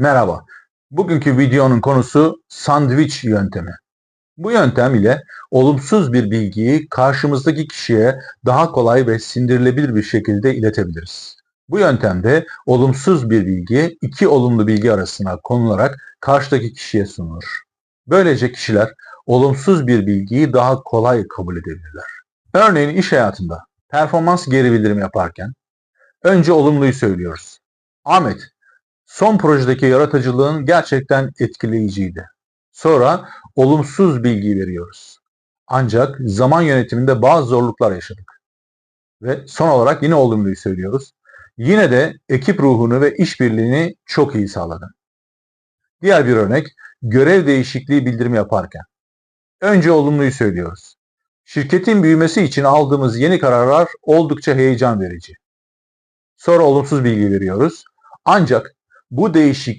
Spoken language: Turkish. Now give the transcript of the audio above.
Merhaba. Bugünkü videonun konusu sandviç yöntemi. Bu yöntem ile olumsuz bir bilgiyi karşımızdaki kişiye daha kolay ve sindirilebilir bir şekilde iletebiliriz. Bu yöntemde olumsuz bir bilgi iki olumlu bilgi arasına konularak karşıdaki kişiye sunulur. Böylece kişiler olumsuz bir bilgiyi daha kolay kabul edebilirler. Örneğin iş hayatında performans geri bildirim yaparken önce olumluyu söylüyoruz. Ahmet, son projedeki yaratıcılığın gerçekten etkileyiciydi. Sonra olumsuz bilgi veriyoruz. Ancak zaman yönetiminde bazı zorluklar yaşadık. Ve son olarak yine olumluyu söylüyoruz. Yine de ekip ruhunu ve işbirliğini çok iyi sağladın. Diğer bir örnek, görev değişikliği bildirimi yaparken. Önce olumluyu söylüyoruz. Şirketin büyümesi için aldığımız yeni kararlar oldukça heyecan verici. Sonra olumsuz bilgi veriyoruz. Ancak bu değişik